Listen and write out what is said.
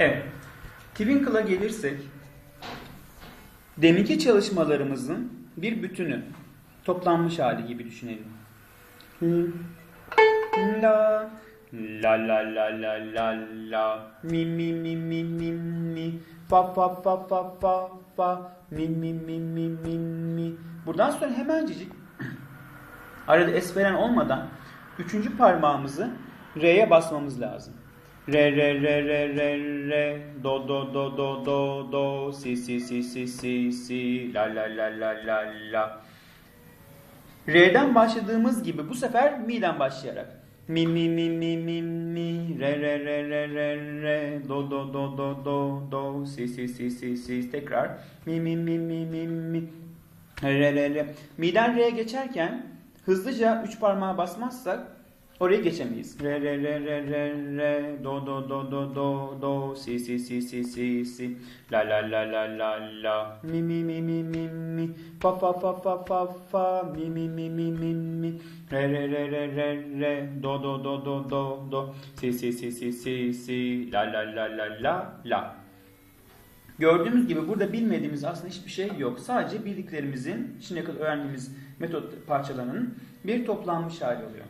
Evet. Twinkle'a gelirsek deminki çalışmalarımızın bir bütünü toplanmış hali gibi düşünelim. La la la la la la la mi mi mi mi mi mi fa fa fa fa fa fa mi mi mi mi mi mi Buradan sonra hemencecik arada es veren olmadan üçüncü parmağımızı R'ye basmamız lazım. Re re re re re re. Do do do do do do. Si si si si si si. La la la la la la. R'den başladığımız gibi bu sefer mi'den başlayarak. Mi mi mi mi mi mi. Re re re re re re. Do do do do do do. Si si si si si. Tekrar mi mi mi mi mi mi. Re re re. Mi'den re'ye geçerken hızlıca üç parmağa basmazsak orayı geçemeyiz. Re re re re re re. Do do do do do do. Si si si si si si. La la la la la la. Mi mi mi mi mi mi. Fa fa fa fa fa fa. Mi mi mi mi mi mi. Re re re re re re. Do do do do do do. Si si si si si si. La la la la la la. Gördüğümüz gibi burada bilmediğimiz aslında hiçbir şey yok. Sadece bildiklerimizin, şimdiye kadar öğrendiğimiz metot parçalarının bir toplanmış hali oluyor.